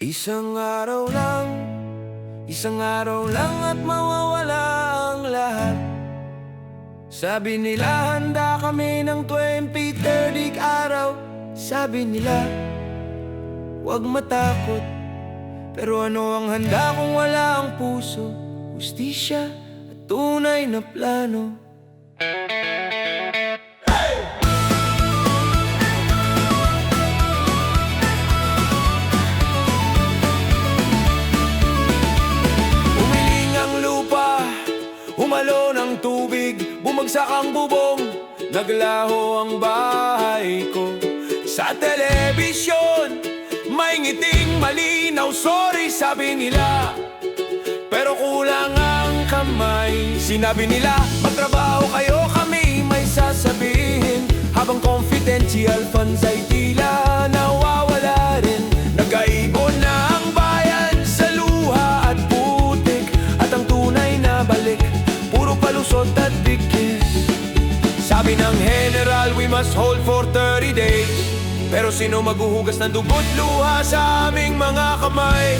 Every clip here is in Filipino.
Isang araw lang, isang araw lang at mawawala ang lahat. Sabi nila handa kami ng 20-30 araw. Sabi nila, huwag matakot Pero ano ang handa kung wala ang puso? Justisya at tunay na plano Bumagsak ang bubong, naglaho ang bahay ko. Sa telebisyon, may ngiting malinaw Sorry sabi nila, pero kulang ang kamay Sinabi nila, magtrabaho kayo kami Sabi ng general, we must hold for 30 days Pero sino maghuhugas ng dugo't luha sa aming mga kamay?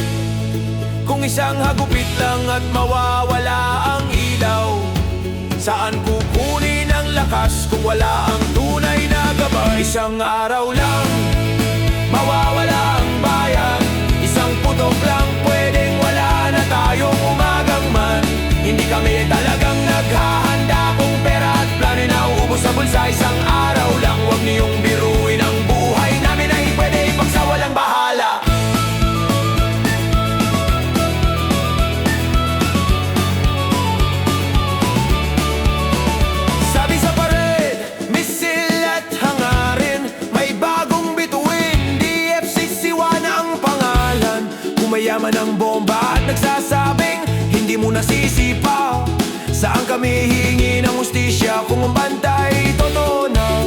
Kung isang hagupit lang at mawawala ang ilaw Saan kukunin ang lakas kung wala ang tunay na gabay? Isang araw lang, mawawala Kumayaman ang bomba at nagsasabing Hindi mo nasisipa Saan kami hingi ng ustisya Kung ang bantay totoo na?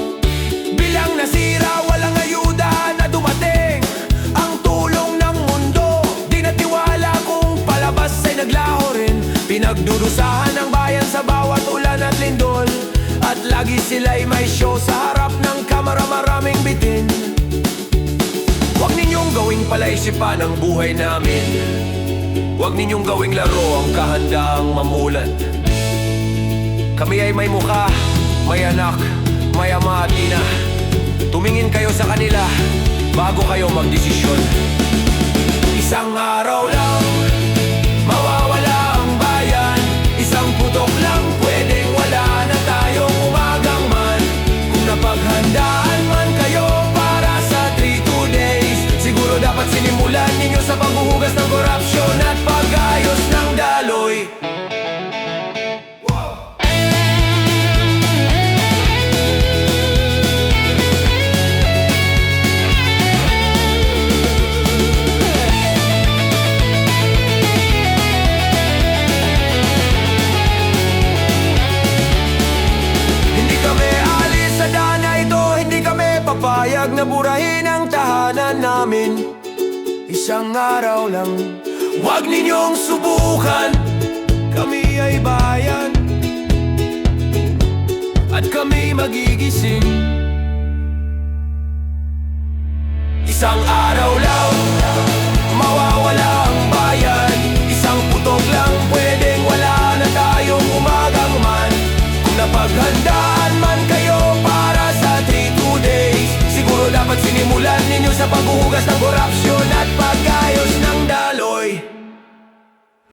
Bilang nasira, walang ayuda na dumating. Ang tulong ng mundo Di natiwala kung palabas ay naglaho rin. Pinagdudusahan ng bayan sa bawat ulan at lindol. At lagi sila'y may show sa palaisipan ang buhay namin. Huwag ninyong gawing laro ang kahandaang mamulat. Kami ay may muka, may anak, may ama at ina. Tumingin kayo sa kanila bago kayo magdesisyon. Isang araw lang, sa paghuhugas ng korupsyon At pag-ayos ng daloy. Papayag na burahin ang tahanan namin Isang araw lang Huwag ninyong subukan. Kami ay bayan At kami magigising. Isang araw ninyo sa paghuhugas ng korupsyon at pagayos na